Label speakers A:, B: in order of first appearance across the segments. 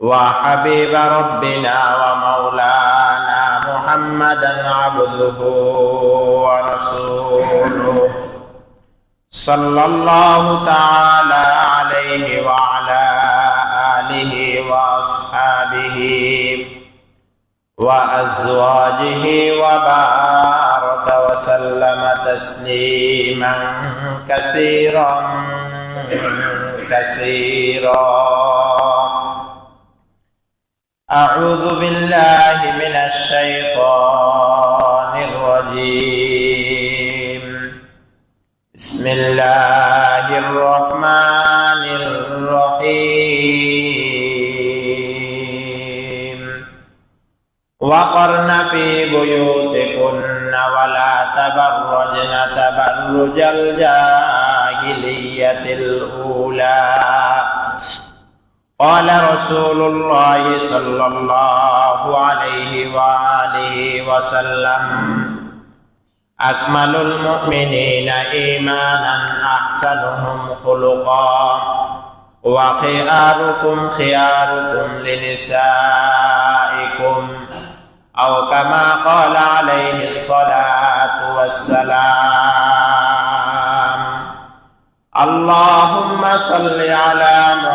A: وحبيب ربنا ومولانا محمدا عبده ورسوله. صلى الله تعالى عليه وعلى آله وأصحابه وأزواجه وبارك وسلم تسليما كثيرا كثيرا. أعوذ بالله من الشيطان الرجيم بسم الله الرحمن الرحيم وقرن في بيوتكن ولا تبرجن تبرج الجاهلية الأولى قال رسول الله صلى الله عليه وآله وسلم أكمل المؤمنين إيمانا أحسنهم خلقا وخياركم خياركم لنسائكم أو كما قال عليه الصلاة والسلام اللهم صل على محمد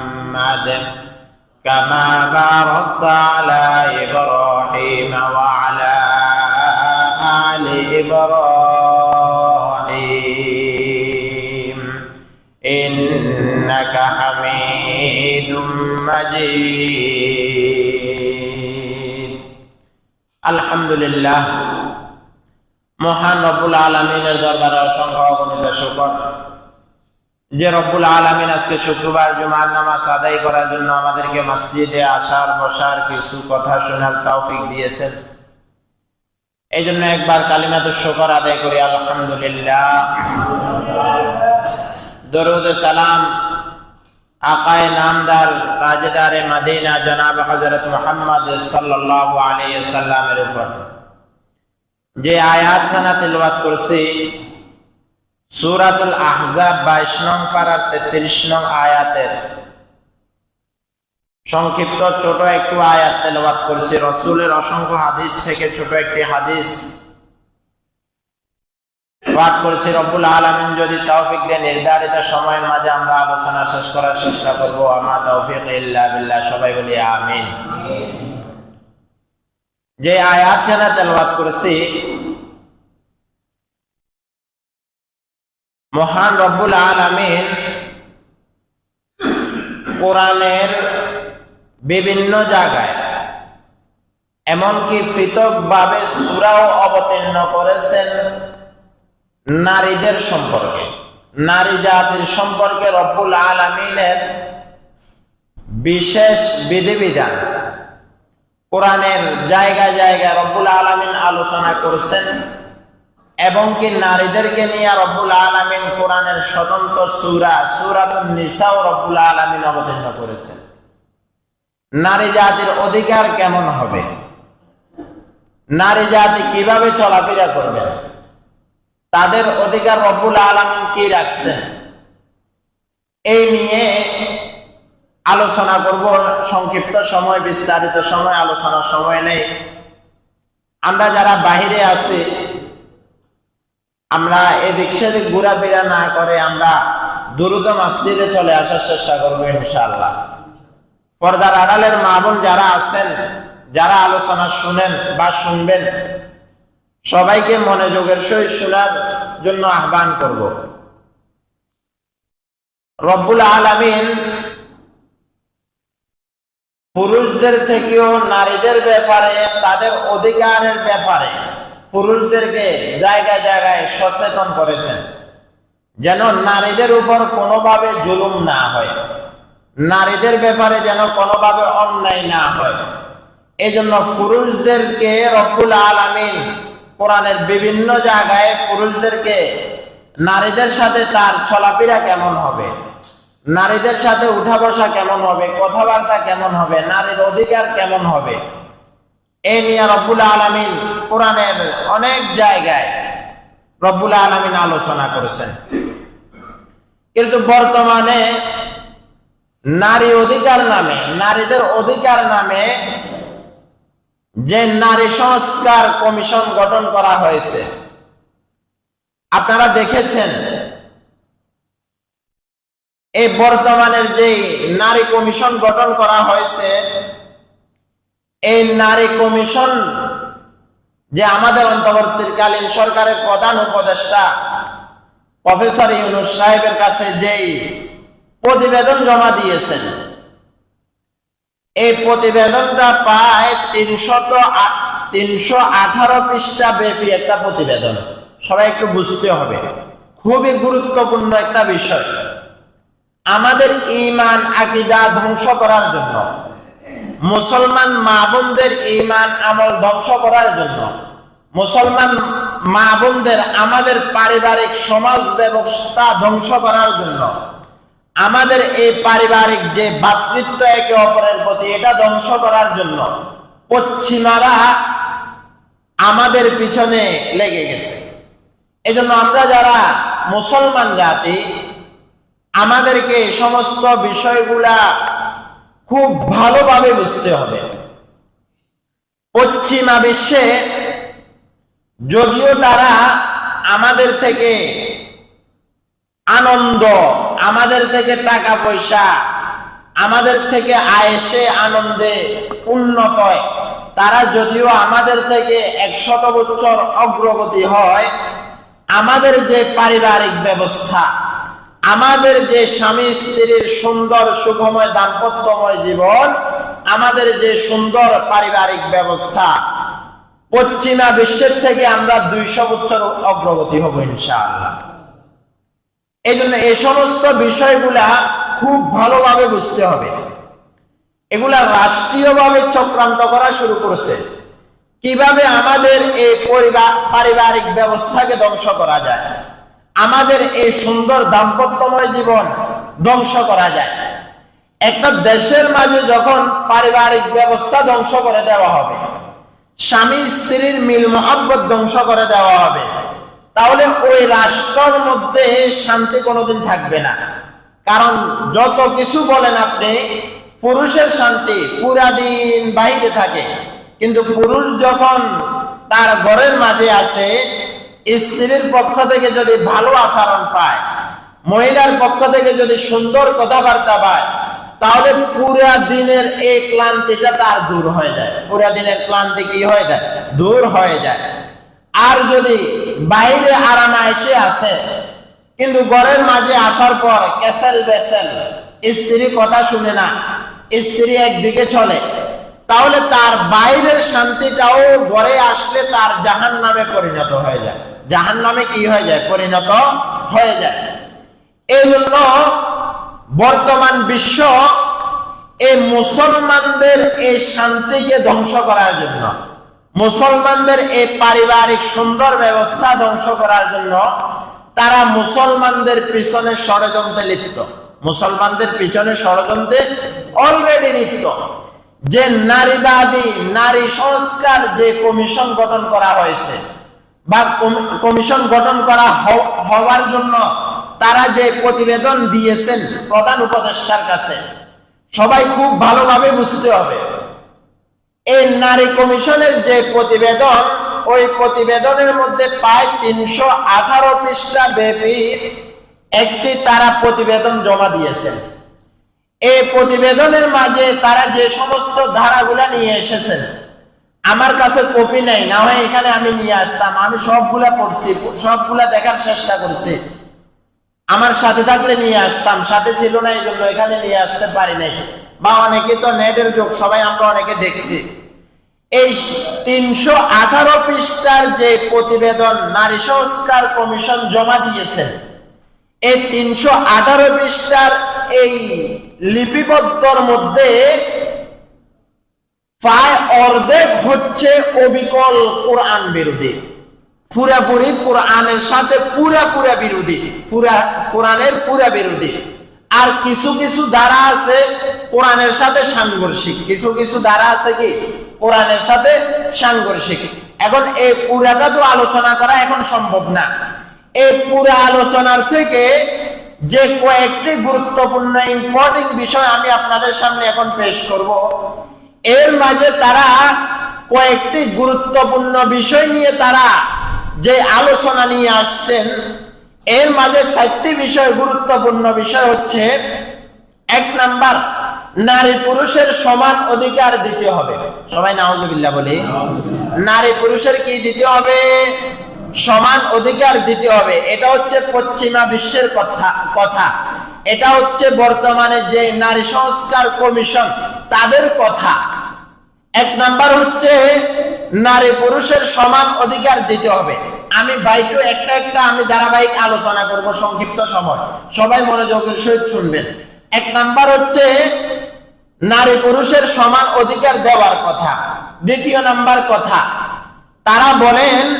A: كما باركت على إبراهيم وعلى آل إبراهيم إنك حميد مجيد الحمد لله মহান রব্বুল আলমিনের দরবারে অসংখ্য অগণিত শুকর যে রব্বুল আলমিন আজকে শুক্রবার জুমার নামাজ আদায় করার জন্য আমাদেরকে মসজিদে আসার, বসার কিছু কথা শোনার তৌফিক দিয়েছেন। এই জন্য একবার কালিমাত শুকর আদায় করি, আলহামদুলিল্লাহ। দরুদ সালাম আকায় নামদার মদিনা জনাব হজরত মোহাম্মদ আলাইহি সাল্লামের উপর। যে আয়াত খানা করছি সুরাতুল আহজাব বাইশ নং পাড়ার তেত্রিশ নং আয়াতের সংক্ষিপ্ত ছোট একটু আয়াত তেলবাদ রসুলের অসংখ্য হাদিস থেকে ছোট একটি হাদিস পাঠ রব্বুল আলমিন যদি তৌফিক দিয়ে নির্ধারিত সময়ের মাঝে আমরা আলোচনা শেষ করার চেষ্টা করব। আমার তৌফিক ইল্লা সবাই বলি আমিন। যে আয়াত খানা তেলবাদ করেছি মহান রব্বুল আলমিন কোরআনের বিভিন্ন জায়গায়, এমনকি পৃথক ভাবে সুরাও অবতীর্ণ করেছেন নারীদের সম্পর্কে। নারী জাতির সম্পর্কে রব্বুল আলমিনের বিশেষ বিধিবিধান। কোরআনের জায়গায় জায়গায় রব্বুল আলমিন আলোচনা করছেন। এবং কি নারীদেরকে নিয়ে রব্বুল আলমিন কোরআনের স্বতন্ত্র সুরা সুরাত রব্বুল আলমিন অবতীর্ণ করেছেন। নারী জাতির অধিকার কেমন হবে? নারী জাতি কীভাবে চলাফেরা করবেন তাদের অধিকার রব্বুল আলমিন কি রাখছেন? এই নিয়ে আলোচনা করব। সংক্ষিপ্ত সময়, বিস্তারিত সময়, আলোচনার সময় নেই। আমরা যারা বাহিরে আছি আমরা এদিক সেদিক ঘোরাফেরা না করে আমরা দ্রুত মসজিদে চলে আসার চেষ্টা করব ইনশাআল্লাহ। পর্দার আড়ালের মা বোন যারা আছেন, যারা আলোচনা শুনেন বা শুনবেন, সবাইকে মনোযোগের সহিত শোনার জন্য আহ্বান করব। রব্বুল আলামিন পুরুষদের থেকেও নারীদের ব্যাপারে, তাদের অধিকারের ব্যাপারে পুরুষদেরকে জায়গায় জায়গায় সচেতন করেছেন। যেন নারীদের উপর কোনোভাবে জুলুম না হয়। নারীদের ব্যাপারে যেন কোনোভাবে অন্যায় না হয়। এই জন্য পুরুষদেরকে রব্বুল আলামিন কোরআনের বিভিন্ন জায়গায় পুরুষদেরকে নারীদের সাথে তার চলাফেরা কেমন হবে? নারীদের সাথে উঠা বসা কেমন হবে? কথাবার্তা কেমন হবে? নারীর অধিকার কেমন হবে? এ নিয়ে রব্বুল আলমিন কোরআনের অনেক জায়গায় রব্বুল আলমিন আলোচনা করেছেন। কিন্তু বর্তমানে নারী অধিকার নামে, নারীদের অধিকার নামে যে নারী সংস্কার কমিশন গঠন করা হয়েছে, আপনারা দেখেছেন, এই বর্তমানের যে নারী কমিশন গঠন করা হয়েছে এই নারী কমিশন যে আমাদের অন্তর্বর্তীকালীন সরকারের প্রধান উপদেষ্টা, প্রফেসর ইউনুস সাহেবের কাছে যেই প্রতিবেদন জমা দিয়েছেন, এই প্রতিবেদনটা প্রায় তিনশত তিনশো আঠারো পৃষ্ঠা ব্যাপী একটা প্রতিবেদন। সবাই একটু বুঝতে হবে। খুবই গুরুত্বপূর্ণ একটা বিষয়। আমাদের ইমান, আকিদা ধ্বংস করার জন্য মুসলমান মা বোনদের ইমান আমল ধ্বংস করার জন্য। মুসলমান মা বোনদের আমাদের পারিবারিক সমাজ ব্যবস্থা ধ্বংস করার জন্য। আমাদের এই পারিবারিক যে ভাতৃত্ব একে অপরের প্রতি, এটা ধ্বংস করার জন্য। পশ্চিমারা আমাদের পিছনে লেগে গেছে। এজন্য আমরা যারা মুসলমান জাতি, আমাদেরকে সমস্ত বিষয়গুলা খুব ভালোভাবে বুঝতে হবে। পশ্চিমা বিশ্বে যদিও তারা আমাদের থেকে আনন্দ, আমাদের থেকে টাকা পয়সা আমাদের থেকে আয়েসে আনন্দে উন্নত তারা যদিও আমাদের থেকে একশত বছর অগ্রগতি হয়, আমাদের যে পারিবারিক ব্যবস্থা আমাদের যে স্বামী স্ত্রীর সুন্দর সুখময় দাম্পত্যময় জীবন, আমাদের যে সুন্দর পারিবারিক ব্যবস্থা, পশ্চিমা বিশ্বের থেকে আমরা দুইশো বছর অগ্রগতি হব ইনশাআল্লাহ। এই জন্য এই সমস্ত বিষয়গুলা খুব ভালোভাবে বুঝতে হবে। এগুলা রাষ্ট্রীয়ভাবে চক্রান্ত করা শুরু করেছে। কীভাবে আমাদের এই পরিবার পারিবারিক ব্যবস্থাকে ধ্বংস করা যায়? আমাদের এই সুন্দর দাম্পত্যময় জীবন ধ্বংস করা যায়। একটা দেশের মাঝে যখন পারিবারিক ব্যবস্থা ধ্বংস করে দেওয়া হবে, স্বামী স্ত্রীর মিল মহাব্বত ধ্বংস করে দেওয়া হবে, তাহলে ওই রাষ্ট্রের মধ্যে শান্তি কোনোদিন থাকবে না। কারণ যত কিছু বলেন আপনি, পুরুষের শান্তি পুরা দিন বাহিরে থাকে, কিন্তু পুরুষ যখন তার ঘরের মাঝে আসে স্ত্রীর পক্ষ থেকে যদি ভালো আচরণ পায়, মহিলার পক্ষ থেকে যদি সুন্দর কথাবার্তা পায়, তাহলে পুরা দিনের এই ক্লান্তিটা তার দূর হয়ে যায়। পুরা দিনের ক্লান্তি কি হয়ে যায়? দূর হয়ে যায়। আর যদি বাইরে আরামা এসে আসে কিন্তু ঘরের মাঝে আসার পর ক্যাসেল বেসেল স্ত্রী কথা শুনে না, স্ত্রী একদিকে চলে তাহলে তার বাইরের শান্তিটাও ঘরে আসলে তার জাহান নামে পরিণত হয়ে যায়। জাহান নামে কি হয়ে যায়? পরিণত হয়ে যায়। এই জন্য বর্তমান বিশ্ব এই মুসলমানদের এই শান্তিকে ধ্বংস করার জন্য, মুসলমানদের এই পারিবারিক সুন্দর ব্যবস্থা ধ্বংস করার জন্য তারা মুসলমানদের পিছনে ষড়যন্ত্রে লিপ্ত। মুসলমানদের পিছনে ষড়যন্ত্রে অলরেডি লিপ্ত। যে নারীবাদী নারী সংস্কার যে কমিশন গঠন করা হয়েছে বা কমিশন গঠন করা হওয়ার জন্য তারা যে প্রতিবেদন দিয়েছেন প্রধান উপদেষ্টার কাছে, সবাই খুব ভালোভাবে বুঝতে হবে। এই নারী কমিশনের যে প্রতিবেদন, ওই প্রতিবেদনের মধ্যে প্রায় তিনশো আঠারো পৃষ্ঠা ব্যাপী একটি তারা প্রতিবেদন জমা দিয়েছেন। এই প্রতিবেদনের মাঝে তারা যে সমস্ত ধারাগুলা নিয়ে এসেছেন, আমার কাছে কপি নেই, না হয় এখানে আমি নিয়ে আসতাম, আমি সবগুলা পড়ছি, সবগুলা দেখার চেষ্টা করছি। আমার সাথে থাকলে নিয়ে আসতাম, সাথে ছিল না এই জন্য এখানে নিয়ে আসতে পারি নাই। বা অনেকে তো নেটের যুগ, সবাই আমরা অনেকে দেখছি। এই তিনশো আঠারো পৃষ্ঠার যে প্রতিবেদন নারী সংস্কার কমিশন জমা দিয়েছেন এই তিনশো আঠারো পৃষ্ঠার এই লিপিবদ্ধর মধ্যে প্রায় অর্ধেক হচ্ছে অবিকল কোরআন বিরোধী। পুরাপুরি কোরআনের সাথে পুরা পুরা বিরোধী। পুরা, কোরআনের পুরা বিরোধী। আর কিছু কিছু দ্বারা আছে কোরআনের সাথে সাংঘর্ষিক। কিছু কিছু দ্বারা আছে কি? কোরআনের সাথে সাংঘর্ষিক। এখন এই পুরাটা তো আলোচনা করা এখন সম্ভব না। এই পুরা আলোচনার থেকে যে কয়েকটি গুরুত্বপূর্ণ ইম্পর্টেন্ট বিষয় আমি আপনাদের সামনে এখন পেশ করব। এর মাঝে তারা কয়েকটি গুরুত্বপূর্ণ বিষয় নিয়ে তারা যে আলোচনা নিয়ে আসছেন এর মাঝে চারটি বিষয় গুরুত্বপূর্ণ বিষয় হচ্ছে এক নাম্বার নারী পুরুষের সমান অধিকার দিতে হবে। সবাই নাউজুবিল্লাহ বলি। নারী পুরুষের কি দিতে হবে? সমান অধিকার দিতে হবে। এটা হচ্ছে পশ্চিমা বিশ্বের কথা কথা। এটা হচ্ছে বর্তমানে যে নারী সংস্কার কমিশন, তাদের কথা। এক নাম্বার হচ্ছে নারী পুরুষের সমান অধিকার দিতে হবে। আমি বাইটু একটা একটা, আমি ধারাবাহিক আলোচনা করব সংক্ষিপ্ত সময়। সবাই মনোযোগের সহিত শুনবেন। এক নাম্বার হচ্ছে নারী পুরুষের সমান অধিকার দেওয়ার কথা। দ্বিতীয় নাম্বার কথা, তারা বলেন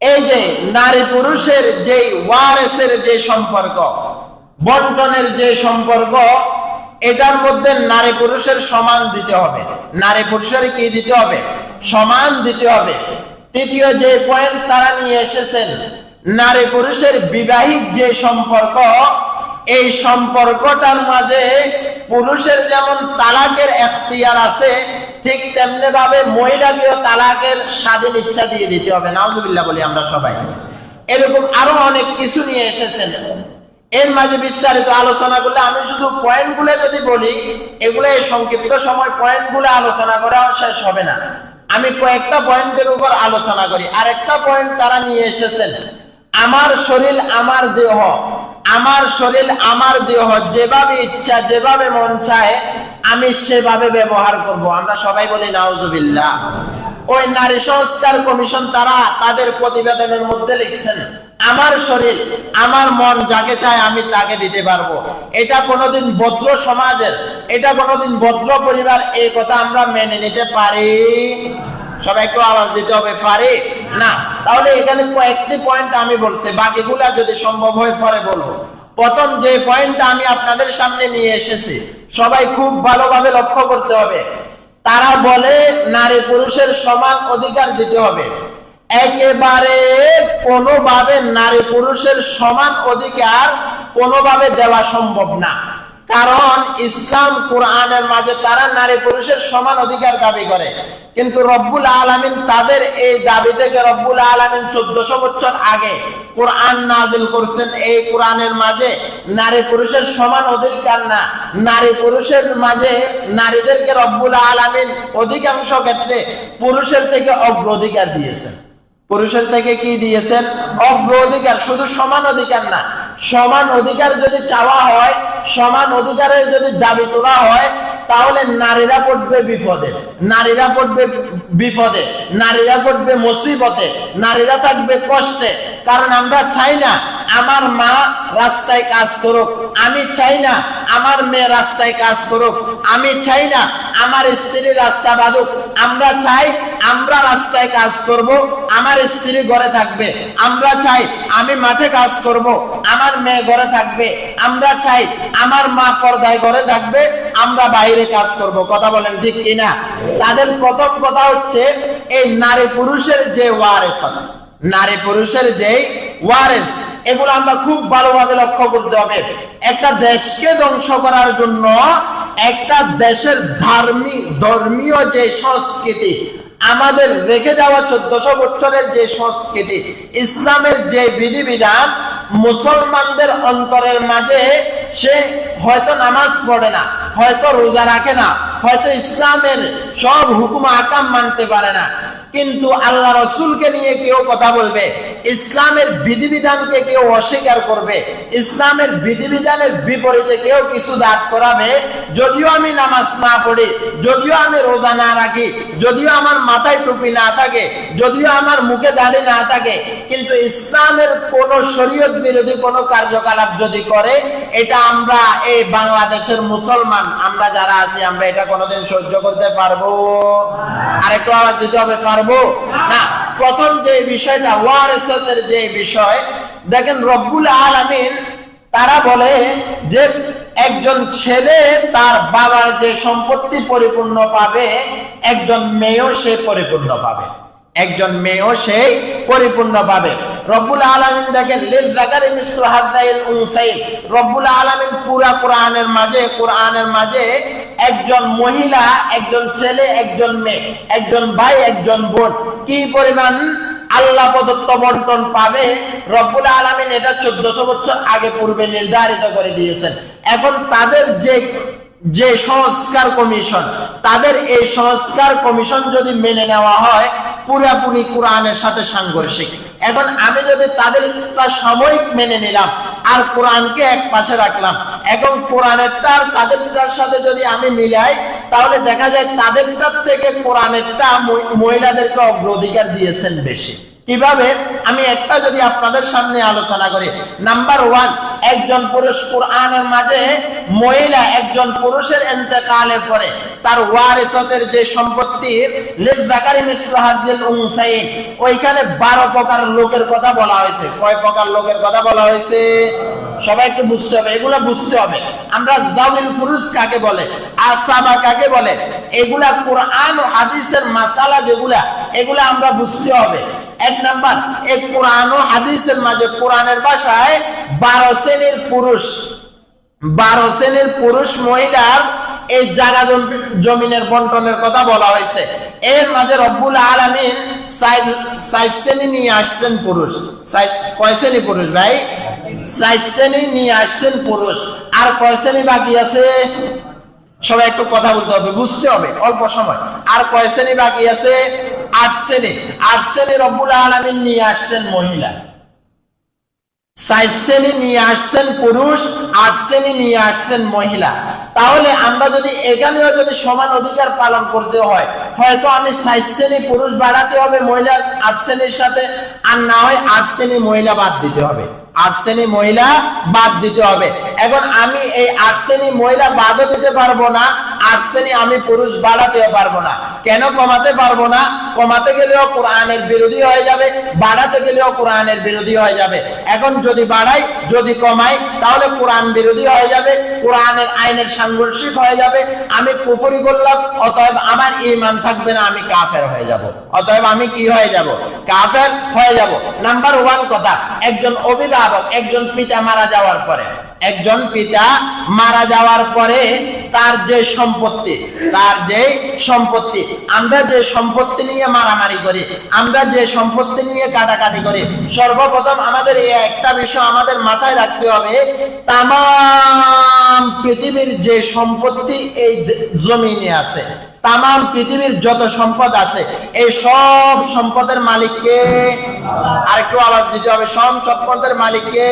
A: এই যে নারী পুরুষের যে ওয়ারেসের যে সম্পর্ক, বন্টনের যে সম্পর্ক, এটার মধ্যে নারী পুরুষের সমান দিতে হবে। নারী পুরুষের কি দিতে হবে? সমান দিতে হবে। তৃতীয় যে পয়েন্ট তারা নিয়ে এসেছেন, নারী পুরুষের বিবাহিক যে সম্পর্ক, এই সম্পর্কটার মাঝে পুরুষের যেমন তালাকের এখতিয়ার আছে ঠিক তেমনি ভাবে মহিলাকেও তালাকের স্বাধীন ইচ্ছা দিয়ে দিতে হবে। নাউজুবিল্লাহ বলি আমরা সবাই। এরকম আরও অনেক কিছু নিয়ে এসেছেন। এর মাঝে বিস্তারিত আলোচনা করলে আমি শুধু পয়েন্টগুলো যদি বলি, এগুলো এই সংক্ষিপ্ত সময় পয়েন্টগুলো আলোচনা করা শেষ হবে না। আমি কয়েকটা পয়েন্টের উপর আলোচনা করি। আর একটা পয়েন্ট তারা নিয়ে এসেছেন। আমার শরীর, আমার দেহ আমার শরীর, আমার দেহ, যেভাবে ইচ্ছা, যেভাবে মন চায়, আমি সেভাবে ব্যবহার করব। আমরা সবাই বলি, নাউজুবিল্লাহ। ওই নারী সংস্কার কমিশন তারা তাদের প্রতিবেদনের মধ্যে লিখছেন, আমার শরীর, আমার মন যাকে চায় আমি তাকে দিতে পারব। এটা কোনোদিন বদ্র সমাজের, এটা কোনোদিন বদ্র পরিবার, এই কথা আমরা মেনে নিতে পারি। সবাই একটু আওয়াজ দিতে হবে পারে না, তাহলে এখানে কয়েকটি পয়েন্ট আমি বলছি, বাকিগুলা যদি সম্ভব হয় পরে বলব। প্রথম যে পয়েন্টটা আমি আপনাদের সামনে নিয়ে এসেছি, সবাই খুব ভালোভাবে লক্ষ্য করতে হবে। তারা বলে নারী পুরুষের সমান অধিকার দিতে হবে। একেবারে কোনোভাবে নারী পুরুষের সমান অধিকার কোনোভাবে দেওয়া সম্ভব না। কারণ ইসলাম কোরআনের মাঝে তারা নারী পুরুষের সমান অধিকার দাবি করে। কিন্তু রব্বুল আলমিন তাদের এই দাবি থেকে রব্বুল আলমিন চোদ্দশো বছর আগে কোরআন নাজিল করছেন। এই কোরআনের মাঝে নারী পুরুষের সমান অধিকার না। নারী পুরুষের মাঝে নারীদেরকে রব্বুল আলমিন অধিকাংশ ক্ষেত্রে পুরুষের থেকে অগ্রাধিকার দিয়েছেন। পুরুষের থেকে কি দিয়েছেন? অগ্র অধিকার, শুধু সমান অধিকার না। সমান অধিকার যদি চাওয়া হয়, সমান অধিকারের যদি দাবি তোলা হয়, তাহলে নারীরা পড়বে বিপদে। নারীরা পড়বে বিপদে। নারীরা পড়বে মুসিবতে। নারীরা থাকবে কষ্টে। কারণ আমরা চাই না, আমার মা রাস্তায় কাজ করুক। আমি চাই না, আমার মেয়ে রাস্তায় কাজ করুক। আমি চাই না, আমার স্ত্রী রাস্তা বাঁধুক। আমরা চাই আমরা রাস্তায় কাজ করব, আমার স্ত্রী ঘরে থাকবে। আমরা চাই আমি মাঠে কাজ করব, আমার মেয়ে ঘরে থাকবে। আমরা চাই আমার মা পর্দায় ঘরে থাকবে, আমরা বাইরে কাজ করব। কথা বলেন ঠিক কিনা তাদের প্রথম কথা হচ্ছে এই নারী পুরুষের যে ওয়ারেস, নারী পুরুষের যে ওয়ারেস এগুলো আমরা খুব ভালোভাবে লক্ষ্য করতে হবে। একটা দেশকে ধ্বংস করার জন্য একটা দেশের ধার্মিক ধর্মীয় যে সংস্কৃতি, আমাদের রেখে যাওয়া চোদ্দশো বছরের যে সংস্কৃতি, ইসলামের যে বিধিবিধান, মুসলমানদের অন্তরের মাঝে সে হয়তো নামাজ পড়ে না, হয়তো রোজা রাখে না, হয়তো ইসলামের সব হুকুম আকাম মানতে পারে না। কিন্তু আল্লাহ রসুলকে নিয়ে কেউ কথা বলবে, ইসলামের বিধিবিধানকে কেউ অস্বীকার করবে, ইসলামের বিধিবিধানের বিপরীতে কেউ কিছু দাঁড় করাবে, যদিও আমি নামাজ না পড়ি, যদিও আমি রোজা না রাখি, যদিও আমার মাথায় টুপি না থাকে, যদিও আমার মুখে দাড়ি না থাকে, কিন্তু ইসলামের কোন শরীয়ত বিরোধী কোন কার্যকলাপ যদি করে, এটা আমরা এই বাংলাদেশের মুসলমান, আমরা যারা আছি, আমরা এটা কোনোদিন সহ্য করতে পারব। আরেকটু আওয়াজ দিতে হবে, পারব। না। প্রথম যে বিষয়টা, ওয়ারেসতের যে বিষয়, দেখেন রব্বুল আলামিন, তারা বলে যে একজন ছেলে তার বাবার যে সম্পত্তি পরিপূর্ণ পাবে, একজন মেয়েও সে পরিপূর্ণ পাবে। একজন মেয়েও সেই পরিপূর্ণ পাবে। রব্বুল আলামিন দেখেন রব্বুল আলামিন পুরা কোরআনের মাঝে কোরআনের মাঝে একজন মহিলা, একজন ছেলে, একজন মেয়ে, একজন ভাই, একজন বোন। কি পরিমাণ আল্লাহ প্রদত্ত বন্টন পাবে? রব্বুল আলামিন এটা চোদ্দশো বছর আগে পূর্বে নির্ধারিত করে দিয়েছেন। এখন তাদের যে যে সংস্কার কমিশন, তাদের এই সংস্কার কমিশন যদি মেনে নেওয়া হয়, পুরাপুরি কোরআনের সাথে সাংঘর্ষিক। এখন আমি যদি তাদের সাময়িক মেনে নিলাম, আর কোরআনকে এক পাশে রাখলাম এখন কোরআনেরটা আর তাদেরটার সাথে যদি আমি মিলাই, তাহলে দেখা যায় তাদেরটার থেকে কোরআনেরটা মহি- মহিলাদেরকে অগ্রাধিকার দিয়েছেন বেশি। কীভাবে? আমি একটা যদি আপনাদের সামনে আলোচনা করি। নাম্বার ওয়ান একজন পুরুষ কোরআনের মাঝে মহিলা একজন পুরুষের এতেকালের পরে তার ওয়ারিসতের যে সম্পত্তি ওইখানে 12 প্রকার লোকের কথা বলা হয়েছে। কয় প্রকার লোকের কথা বলা হয়েছে? সবাই একটু বুঝতে হবে, এগুলা বুঝতে হবে। আমরা জামিল পুরুষ কাকে বলে আসাবা কাকে বলে, এগুলা কোরআন হাদিসের মাসালা যেগুলা, এগুলা আমরা বুঝতে হবে। এক নাম্বার এই কোরআন ও হাদিসের মাঝে, কোরআনের ভাষায় বারো শ্রেণির পুরুষ, বারো শ্রেণির পুরুষ মহিলার এই জায়গা জমি- জমিনের বন্টনের কথা বলা হয়েছে। এর মাঝে রব্বুল আলমিন শ্রেণি নিয়ে আসছেন পুরুষ। কয় শ্রেণি পুরুষ ভাই? শ্রেণি নিয়ে আসছেন পুরুষ। আর কয় শ্রেণি বাকি আছে? সবাই একটু কথা বলতে হবে, বুঝতে হবে, অল্প সময়। আর কয় শ্রেণি বাকি আছে? আট শ্রেণি। আট শ্রেণি রব্বুল আলমিন নিয়ে আসছেন মহিলা। নিয়ে আসছেন পুরুষ নিয়ে আসছেন মহিলা। তাহলে আমরা যদি এখানেও যদি সমান অধিকার পালন করতে হয়, হয়তো আমি সাইজ শ্রেণি পুরুষ বাড়াতে হবে মহিলা, আট শ্রেণির সাথে, আর না হয় আট শ্রেণি মহিলা বাদ দিতে হবে। আট শ্রেণি মহিলা বাদ দিতে হবে। এখন আমি এই আট শ্রেণি মহিলা বাদও দিতে পারব না, আট শ্রেণি আমি পুরুষ বাড়াতেও পারব না। কেন কমাতে পারব না? কমাতে গেলেও কোরআনের বিরোধী হয়ে যাবে, বাড়াতে গেলেও কোরআনের বিরোধী হয়ে যাবে। এখন যদি বাড়াই, যদি কমাই, তাহলে কোরআন বিরোধী হয়ে যাবে, কোরআনের আইনের সাংঘর্ষিক হয়ে যাবে। আমি কুপুরি করলাম, অতএব আমার ইমান থাকবে না, আমি কাফের হয়ে যাব। অতএব আমি কি হয়ে যাব? কাফের হয়ে যাব। নাম্বার ওয়ান কথা, একজন অভিভাবক, একজন পিতা মারা যাওয়ার পরে। একজন পিতা মারা যাওয়ার পরে তার যে সম্পত্তি, তার যে সম্পত্তি, আমরা যে সম্পত্তি নিয়ে মারামারি করি, আমরা যে সম্পত্তি নিয়ে কাটাকাটি করি, সর্বপ্রথম আমাদের এই একটা বিষয় আমাদের মাথায় রাখতে হবে তাম পৃথিবীর যে সম্পত্তি এই জমিনে আছে তাম পৃথিবীর যত সম্পদ আছে, এই সব সম্পদের মালিককে আরেকটু আওয়াজ দিতে হবে, সব সম্পদের মালিককে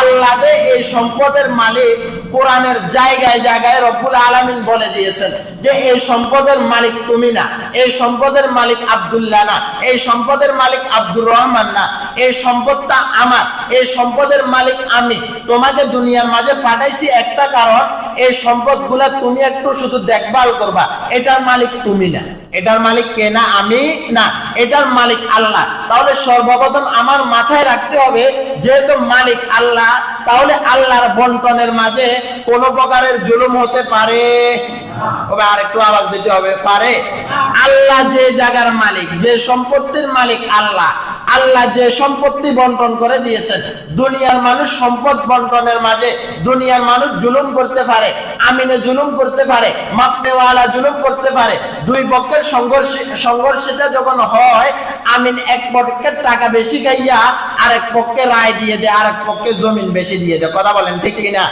A: আল্লাহ এই সম্পদের মালিক কোরআনের জায়গায় জায়গায় রব্বুল আলামিন বলে দিয়েছেন যে এই সম্পদের মালিক তুমি না, এই সম্পদের মালিক আব্দুল্লাহ না, এই সম্পদের মালিক আব্দুর রহমান না, এই সম্পদটা আমার, এই সম্পদের মালিক আমি। তোমাকে দুনিয়ার মাঝে পাঠাইছি একটা কারণ এই সম্পদগুলা তুমি একটু শুধু দেখভাল করবা। এটার মালিক তুমি না। এটার মালিক কে না? আমি না। এটার মালিক আল্লাহ। তাহলে সর্বপ্রথম আমার মাথায় রাখতে হবে, যেহেতু মালিক আল্লাহ, তাহলে আল্লাহর বন্টনের মাঝে কোন প্রকারের জুলুম হতে পারে। তবে আর একটু আওয়াজ দিতে হবে, পারে? আল্লাহ যে জায়গার মালিক, যে সম্পত্তির মালিক আল্লাহ আল্লাহ যে সম্পত্তি বন্টন করে দিয়েছেন, দুনিয়ার মানুষ সম্পদ বন্টনের মাঝে দুনিয়ার মানুষ জুলুম করতে পারে, আমিনে জুলুম করতে পারে, মাপনেওয়ালা জুলুম করতে পারে। দুই পক্ষের সংঘর্ষ, সংঘর্ষটা যখন হয়, আমিন এক পক্ষের টাকা বেশি খাইয়া আরেক পক্ষে রায় দিয়ে দেয়, আরেক পক্ষে জমিন বেশি দিয়ে দেয়। কথা বলেন ঠিক কিনা?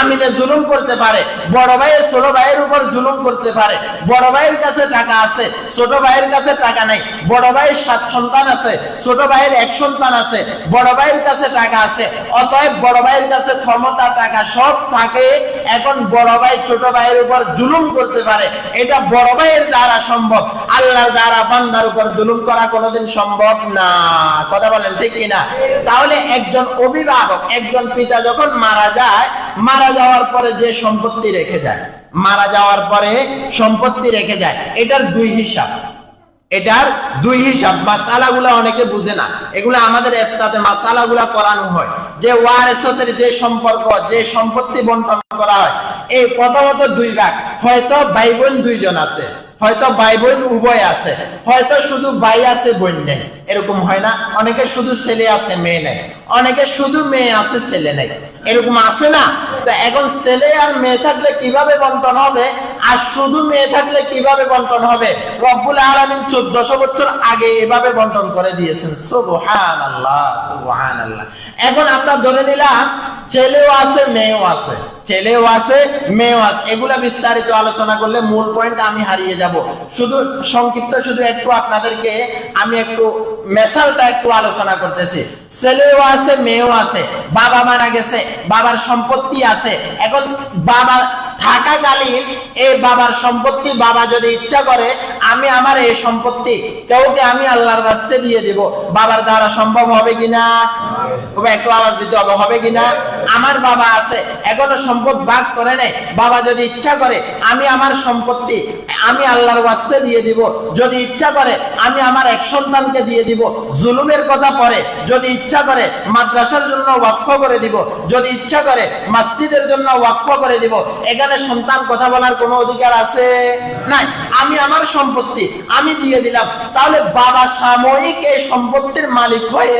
A: আমিনে জুলুম করতে পারে, বড় ভাইয়ের, ছোট ভাইয়ের উপর জুলুম করতে পারে। বড় ভাইয়ের কাছে টাকা আছে, ছোট ভাইয়ের কাছে টাকা নাই। বড় ভাইয়ের সাত সন্তান আছে, ছোট ভাইয়ের এক সন্তান আছে, বড় ভাইয়ের কাছে টাকা আছে, অতএব বড় ভাইয়ের কাছে ক্ষমতা, টাকা সব থাকে। এখন বড় ভাই ছোট ভাইয়ের উপর জুলুম করতে পারে, এটা বড় ভাইয়ের দ্বারা সম্ভব। আল্লাহর দ্বারা বান্দার উপর জুলুম করা কোনোদিন সম্ভব না। কথা বলেন ঠিক কিনা? তাহলে একজন অভিভাবক, একজন পিতা যখন মারা যায়, মারা যাওয়ার পরে যে সম্পত্তি রেখে যায়, মারা যাওয়ার পরে সম্পত্তি রেখে যায়, এটার দুই হিসাব। এটার দুই হিসাব, মাসালাগুলা অনেকে বুঝে না। এগুলো আমাদের এফতাতে মাসালাগুলা করানো হয়। যে ওয়ারেসতের যে সম্পর্ক, যে সম্পত্তি বন্টন করা হয়, এই প্রথমত দুই ভাগ। হয়তো বাইবেল দুইজন আছে। হয়তো ভাই বোন উভয় আছে, হয়তো শুধু ভাই আছে, বোন নেই। এরকম হয় না, অনেকে শুধু ছেলে আছে, মেয়ে নেই। অনেকে শুধু মেয়ে আছে, ছেলে নেই। এরকম আছে না? তো এখন ছেলে আর মেয়ে থাকলে কীভাবে বন্টন হবে? আর শুধু মেয়ে থাকলে কীভাবে বন্টন হবে? রব্বুল আলামিন চোদ্দশো বছর আগে এভাবে বন্টন করে দিয়েছেন। সুবহান আল্লাহ সুবহান আল্লাহ এখন আমরা ধরে নিলাম, ছেলেও আছে, মেয়েও আছে। ছেলেও আছে, মেয়েও আছে। এগুলা বিস্তারিত আলোচনা করলে মূল পয়েন্ট আমি হারিয়ে যাব। শুধু সংক্ষিপ্ত শুধু একটু আপনাদেরকে আমি একটু মেসালটা একটু আলোচনা করতেছি। ছেলেও আছে, মেয়েও আছে, বাবা মারা গেছে, বাবার সম্পত্তি আছে। এখন বাবা থাকাকালীন এই বাবার সম্পত্তি বাবা যদি ইচ্ছা করে আমি আমার এই সম্পত্তি কেউকে আমি আল্লাহর রাস্তে দিয়ে দিব। বাবার দ্বারা সম্ভব হবে কিনা? একটু আওয়াজ দিতে হবে হবে কিনা? আমার বাবা আছে এখনও সম্পদ ভাগ করে নেই। বাবা যদি ইচ্ছা করে আমি আমার সম্পত্তি আমি আল্লাহর ওয়াস্তে দিয়ে দিব। যদি ইচ্ছা করে আমি আমার এক সন্তানকে দিয়ে দিব। জুলুমের কথা পরে যদি ইচ্ছা করে মাদ্রাসার জন্য ওয়াকফ করে দিব। যদি ইচ্ছা করে মসজিদের জন্য ওয়াকফ করে দিব। এখানে সন্তান কথা বলার কোনো অধিকার আছে? নাই। আমি আমার সম্পত্তি আমি দিয়ে দিলাম। তাহলে বাবা সাময়িক এই সম্পত্তির মালিক হয়ে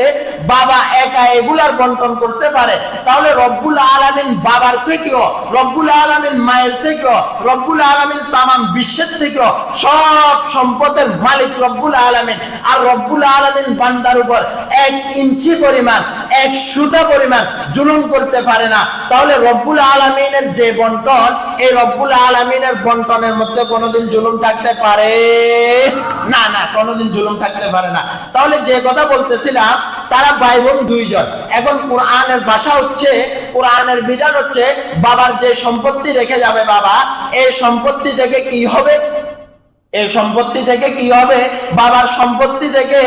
A: বাবা একা এগুলার বন্টন করতে পারে। তাহলে রব্বুল আলামিন বাবার থেকেও, রব্বুল আলামিন মায়ের থেকেও, রব্বুল আলামিন তামাম বিশ্বের থেকেও সব সম্পদের মালিক রব্বুল আলামিন। আর রব্বুল আলামিন বান্দার উপর এক ইঞ্চি পরিমাণ, এক সুতা পরিমাণ জুলুম করতে পারে না। তাহলে রব্বুল আলামিনের যে বন্টন, এই রব্বুল আলামিনের বন্টনের মধ্যে কোনোদিন জুলুম থাকতে পারে না না, কোনোদিন জুলুম থাকতে পারে না। তাহলে যে কথা বলতেছিলাম, তারা ভাই বোন দুইজন। এখন কোরআনের ভাষা হচ্ছে, কোরআনের বিধান হচ্ছে, বাবার যে সম্পত্তি রেখে যাবে বাবা, এই সম্পত্তি থেকে কি হবে? এই সম্পত্তি থেকে কি হবে? বাবার সম্পত্তি থেকে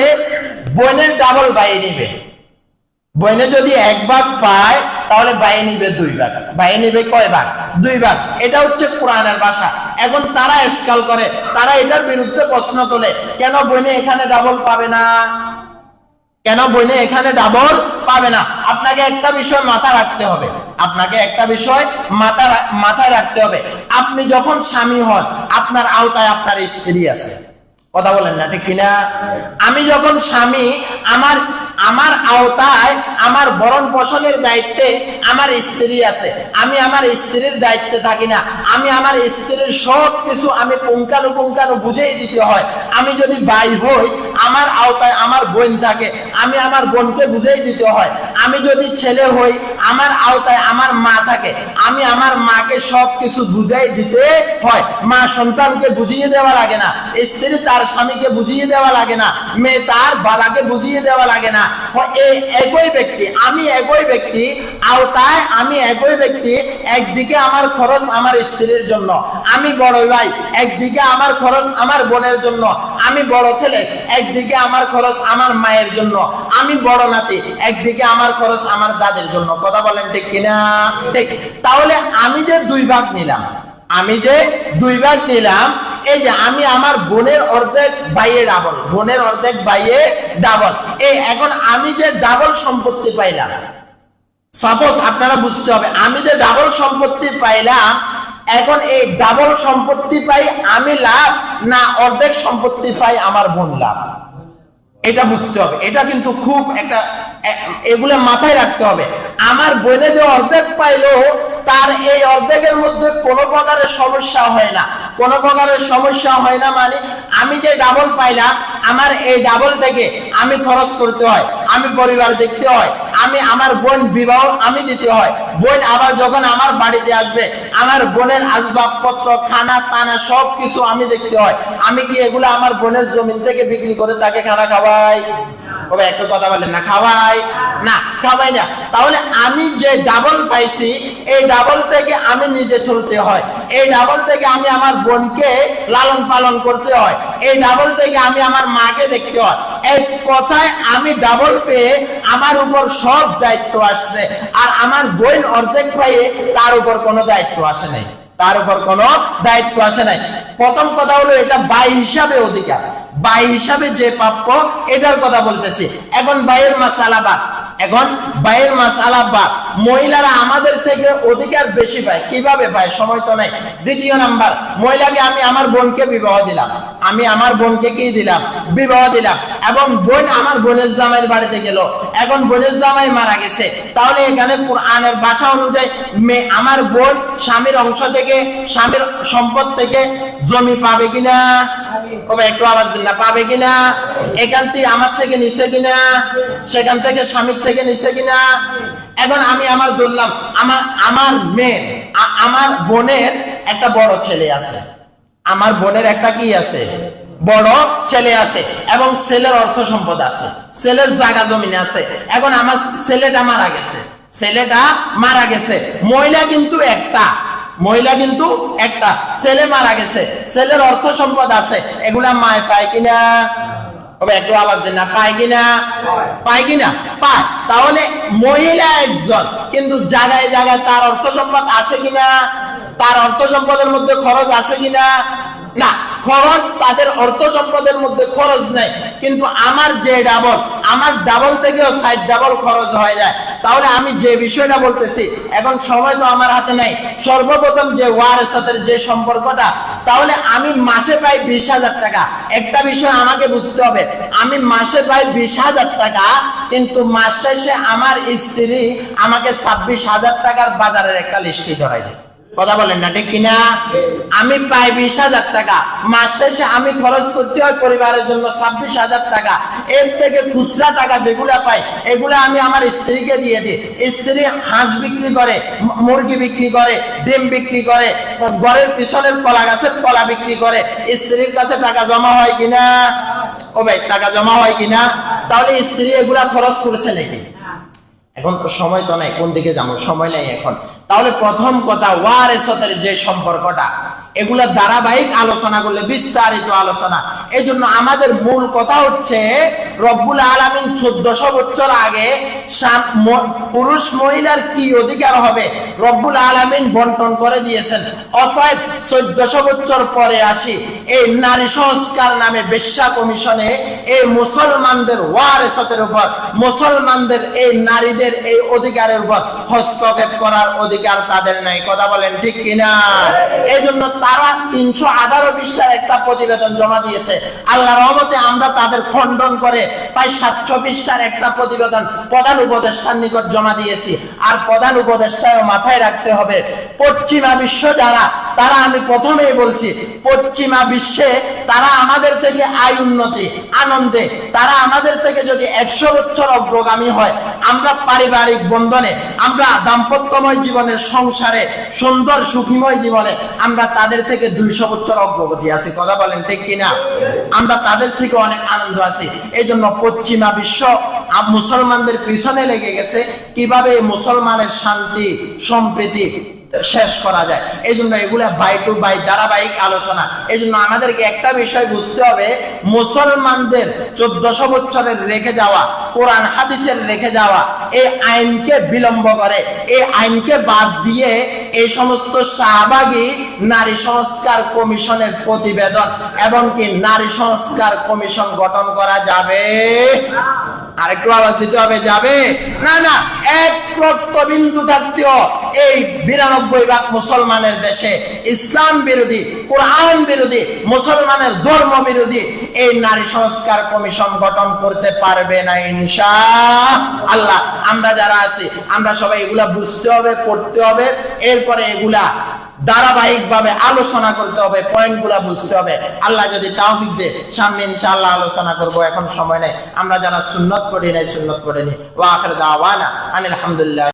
A: বোনের ডাবল বাই নিবে। বইনে যদি এক ভাগ পায়, তাহলে বাই নিবে দুই ভাগ। বাই নিবে কয় ভাগ? দুই ভাগ। এটা হচ্ছে কোরআনের ভাষা। এখন তারা এসকাল করে, তারা এটার বিরুদ্ধে প্রশ্ন তোলে, কেন বইনে এখানে ডাবল পাবে না? কেন বইনে এখানে ডাবল পাবে না? আপনাকে একটা বিষয় মাথা রাখতে হবে। আপনাকে একটা বিষয় মাথা মাথায় রাখতে হবে। আপনি যখন স্বামী হন, আপনার আওতায় আপনার স্ত্রী আছে। কথা বলেন না ঠিক কিনা? আমি যখন স্বামী আমার আমার আওতায় আমার বরণ পোষণের দায়িত্বে আমার স্ত্রী আছে। আমি আমার স্ত্রীর দায়িত্বে থাকি না। আমি আমার স্ত্রীর সব কিছু আমি পুঙ্খানু পুঙ্খানু বুঝেই দিতে হয়। আমি যদি ভাই হই, আমার আওতায় আমার বোন থাকে, আমি আমার বোনকে বুঝেই দিতে হয়। আমি যদি ছেলে হই, আমার আওতায় আমার মা থাকে, আমি আমার মাকে সব কিছু বুঝাই দিতে হয়। মা সন্তানকে বুঝিয়ে দেওয়া লাগে না, স্ত্রী তার স্বামীকে বুঝিয়ে দেওয়া লাগে না, মেয়ে তার বাবাকে বুঝিয়ে দেওয়া লাগে না। এই একই ব্যক্তি আমি একই ব্যক্তি আওতায় আমি একই ব্যক্তি, একদিকে আমার খরচ আমার স্ত্রীর জন্য, আমি বড় ভাই, একদিকে আমার খরচ আমার বোনের জন্য, আমি বড় ছেলে, একদিকে আমার খরচ আমার মায়ের জন্য, আমি বড় নাতি, একদিকে আমার খরচ আমার দাদের জন্য, কথা বলেন ঠিক কিনা? ঠিক। তাহলে আমি যে দুই ভাগ নিলাম আমি যে দুই ভাগ নিলাম, এই যে আমি আমার বোনের অর্ধেক বাইয়ে ডাবল বোনের অর্ধেক বাইয়ে ডাবল এই এখন আমি যে ডাবল সম্পত্তি পাইলাম সাপোজ আপনারা বুঝতে হবে, আমি যে ডাবল সম্পত্তি পাইলাম, এখন এই ডাবল সম্পত্তি পাই আমি লাভ না অর্ধেক সম্পত্তি পাই আমার বোন লাভ? এটা বুঝতে হবে, এটা কিন্তু খুব একটা এগুলো মাথায় রাখতে হবে। আমার বোনে যে অর্ধেক পাইলো, তার এই অর্ধেকের মধ্যে কোনো প্রকারের সমস্যা হয় না। কোনো প্রকারের সমস্যা হয় না মানে আমি যে ডাবল পাইলাম, আমার এই ডাবল থেকে আমি খরচ করতে হয়, আমি পরিবার দেখতে হয়, আমি আমার বোন বিবাহ আমি দিতে হয়। বোন আবার যখন আমার বাড়িতে আসবে, আমার বোনের আসবাবপত্র, খানা, তানা সব কিছু আমি দেখতে হয়। আমি কি এগুলো আমার বোনের জমিন থেকে বিক্রি করে তাকে খানা খাওয়াই? কথায় আমি ডাবল পেয়ে আমার উপর সব দায়িত্ব আসছে। আর আমার বোন অর্ধেক পাইয়ে তার উপর কোনো দায়িত্ব আসে নাই। তার উপর কোনো দায়িত্ব আসে নাই। প্রথম কথা হলো এটা বাই হিসাবে অধিকার। বাই হিসাবে যে প্রাপ্য এটার কথা বলতেছি। এখন বাইয়ের মাসালা বা এখন বাইয়ের মাসালা বা মহিলারা আমাদের থেকে অধিকার বেশি পায়। কীভাবে পায়? সময় তো নাই। দ্বিতীয় নাম্বার, মহিলাকে আমি আমার বোনকে বিবাহ দিলাম। আমি আমার বোনকে কি দিলাম? বিবাহ দিলাম। এবং বোন আমার বোনের জামাইয়ের বাড়িতে গেল। এখন বোনের জামাই মারা গেছে। তাহলে এখানে কোরআনের ভাষা অনুযায়ী আমার বোন স্বামীর অংশ থেকে, স্বামীর সম্পদ থেকে জমি পাবে কিনা? কবে একটু আওয়াজ দিন না। পাবে কিনা? এখান থেকে আমার থেকে নিচে কিনা? সেখান থেকে স্বামীর থেকে নিচে কিনা? এখন আমি আমার ধরলাম আমার আমার মেয়ে আ- আমার বোনের একটা বড় ছেলে আছে। আমার বোনের একটা কি আছে? বড় ছেলে আছে এবং ছেলের অর্থ সম্পদ আছে। ছেলের জায়গা জমিন আছে। এখন আমার ছেলেটা মারা গেছে। ছেলেটা মারা গেছে। মহিলা কিন্তু একটা। মহিলা কিন্তু একটা। ছেলে মারা গেছে। ছেলের অর্থ সম্পদ আছে। এগুলা মায় পায় কিনা? তবে না। কিনা? কিনা? তাহলে মহিলা একজন, কিন্তু তার অর্থ সম্পদ কিনা? তার অর্থ সম্পদের মধ্যে খরচ আছে কিনা? না, খরচ তাদের অর্থ সম্পদের মধ্যে খরচ নাই। কিন্তু আমার যে ডাবল আমার ডাবল থেকেও সাইড ডাবল খরচ হয়ে যায়। তাহলে আমি যে বিষয়টা বলতেছি এখন সময় তো আমার হাতে নাই, সর্বপ্রথম যে ওয়ারের সাথে যে সম্পর্কটা, তাহলে আমি মাসে পাই বিশ হাজার টাকা। একটা বিষয় আমাকে বুঝতে হবে, আমি মাসে পাই বিশ হাজার টাকা, কিন্তু মাস শেষে আমার স্ত্রী আমাকে ছাব্বিশ হাজার টাকার বাজারের একটা লিস্টি ধরাই দেয় কথা বলেন না, ঠিক কিনা? আমি পাই বিশ হাজার টাকা। মাস শেষে আমি খরচ করতে হয় পরিবারের জন্য ছাব্বিশ হাজার টাকা। এর থেকে খুচরা টাকা যেগুলা পাই, এগুলা আমি আমার স্ত্রীকে দিয়ে দিই। স্ত্রী হাঁস বিক্রি করে মুরগি বিক্রি করে, ডিম বিক্রি করে, ঘরের পিছনের কলা গাছের কলা বিক্রি করে, স্ত্রীর কাছে টাকা জমা হয় কিনা? ও ভাই, টাকা জমা হয় কিনা? তাহলে স্ত্রী এগুলা খরচ করেছে নাকি? এখন তো সময় তো নাই, কোন দিকে যাব? সময় নাই এখন। তাহলে প্রথম কথা, ওয়ারেসতের যে সম্পর্কটা এগুলা ধারাবাহিক আলোচনা করলে, বিস্তারিত আলোচনা। এই জন্য আমাদের মূল কথা হচ্ছে, রব্বুল আলমিন চোদ্দশো বছর আগে পুরুষ মহিলার কি অধিকার হবে? রব্বুল আলমিন বন্টন করে দিয়েছেন। অতএব চোদ্দশো বছর পরে আসি, এই নারী সংস্কার নামে বেশ্যা কমিশনে এই মুসলমানদের ওয়ারেসতের উপর, মুসলমানদের এই নারীদের এই অধিকারের উপর হস্তক্ষেপ করার অধিকার তাদের নাই। কথা বলেন ঠিক কিনা? এই জন্য তারা তিনশো আঠারো পৃষ্ঠার একটা প্রতিবেদন জমা দিয়েছে। আল্লাহ রহমতে আমরা তাদের খণ্ডন করে প্রায় সাতশো পৃষ্ঠার একটা প্রতিবেদন প্রধান উপদেষ্টার নিকট জমা দিয়েছি। আর প্রধান উপদেষ্টায় মাথায় রাখতে হবে, পশ্চিমা বিশ্ব যারা, তারা আমি প্রথমেই বলছি, পশ্চিমা বিশ্বে তারা আমাদের থেকে আয় উন্নতি, আনন্দে, তারা আমাদের থেকে যদি একশো বছর অগ্রগামী হয়, আমরা পারিবারিক বন্ধনে, আমরা দাম্পত্যময় জীবনের সংসারে, সুন্দর সুখীময় জীবনে আমরা তাদের থেকে দুইশো বছর অগ্রগতি আছে, কথা বলেন ঠিক কিনা? আমরা তাদের থেকে অনেক আনন্দ আছি। এই জন্য পশ্চিমা বিশ্ব মুসলমানদের পিছনে লেগে গেছে। কীভাবে মুসলমানের শান্তি, সম্প্রীতি শেষ করা যায়। এই জন্য এগুলা বাই টু বাই ধারাবাহিক আলোচনা। এই জন্য আমাদেরকে একটা বিষয় বুঝতে হবে, মুসলমানদের চোদ্দশো বছরের রেখে যাওয়া, কোরআন হাদিসের রেখে যাওয়া, এই আইনকে বিলম্ব করে। এই আইনকে বাদ দিয়ে এই সমস্ত শাহবাগী নারী সংস্কার কমিশনের প্রতিবেদন এবং কি নারী সংস্কার কমিশন গঠন করা যাবে। আরেকটু আওয়াজ দিতে হবে, যাবে? না না, এক রক্তবিন্দু এই বিরানব্বই ভাগ মুসলমানের দেশে ইসলাম বিরোধী, কোরআন বিরোধী, মুসলমানের ধর্ম বিরোধী এই নারী সংস্কার কমিশন গঠন করতে পারবে না ইনশা আল্লাহ, আমরা যারা আছি, আমরা সবাই এগুলা বুঝতে হবে, পড়তে হবে। এরপরে এগুলা ধারাবাহিক ভাবে আলোচনা করতে হবে পয়েন্টগুলা বুঝতে হবে। আল্লাহ যদি তাওফিক দে সামনে ইনশাআল্লাহ আলোচনা করব, এখন সময় নেই। আমরা যারা সুন্নত করি নাই, সুন্নত করে নি ওয়া আখির দাওয়ানা আনিল হামদুলিল্লাহ।